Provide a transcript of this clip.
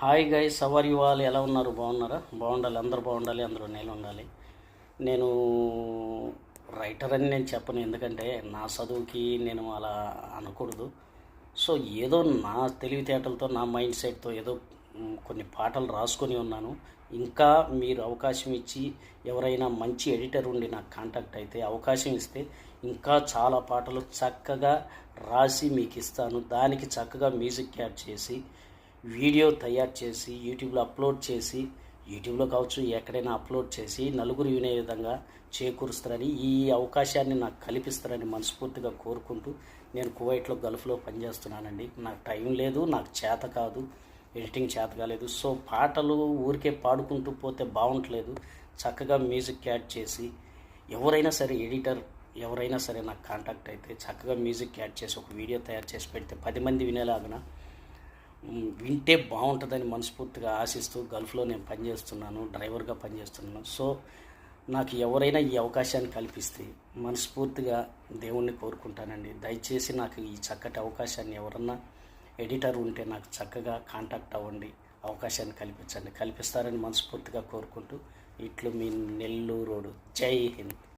Hi guys సవర్ ఇవ్వాలి వాళ్ళు ఎలా ఉన్నారు? బాగున్నారా? బాగుండాలి. అందరూ బాగుండాలి. అందరూ నేను ఉండాలి. నేను రైటర్ అని నేను చెప్పను. ఎందుకంటే నా చదువుకి నేను అలా అనకూడదు. సో ఏదో నా తెలివితేటలతో నా మైండ్ సెట్తో ఏదో కొన్ని పాటలు రాసుకొని ఉన్నాను. ఇంకా మీరు అవకాశం ఇచ్చి ఎవరైనా మంచి ఎడిటర్ ఉండి నాకు కాంటాక్ట్ అయితే అవకాశం ఇస్తే ఇంకా చాలా పాటలు చక్కగా రాసి మీకు ఇస్తాను. దానికి చక్కగా మ్యూజిక్ యాడ్ చేసి వీడియో తయారు చేసి యూట్యూబ్లో అప్లోడ్ చేసి యూట్యూబ్లో కావచ్చు ఎక్కడైనా అప్లోడ్ చేసి నలుగురు వినే విధంగా చేకూరుస్తారని ఈ అవకాశాన్ని నాకు కల్పిస్తారని మనస్ఫూర్తిగా కోరుకుంటూ నేను కువైట్లో గల్ఫ్లో పనిచేస్తున్నానండి. నాకు టైం లేదు నాకు చేత కాదు ఎడిటింగ్ చేత కాలేదు. సో పాటలు ఊరికే పాడుకుంటూ పోతే బాగుంటలేదు. చక్కగా మ్యూజిక్ యాడ్ చేసి ఎవరైనా సరే ఎడిటర్ ఎవరైనా సరే నాకు కాంటాక్ట్ అయితే చక్కగా మ్యూజిక్ యాడ్ చేసి ఒక వీడియో తయారు చేసి పెడితే పది మంది వినేలాగన వింటే బాగుంటుందని మనస్ఫూర్తిగా ఆశిస్తూ గల్ఫ్లో నేను పనిచేస్తున్నాను డ్రైవర్గా పనిచేస్తున్నాను. సో నాకు ఎవరైనా ఈ అవకాశాన్ని కల్పిస్తే మనస్ఫూర్తిగా దేవుణ్ణి కోరుకుంటానండి. దయచేసి నాకు ఈ చక్కటి అవకాశాన్ని ఎవరన్నా ఎడిటర్ ఉంటే నాకు చక్కగా కాంటాక్ట్ అవ్వండి. అవకాశాన్ని కల్పించండి. కల్పిస్తారని మనస్ఫూర్తిగా కోరుకుంటూ ఇట్లు మీ నెల్లూరు జై హింద్.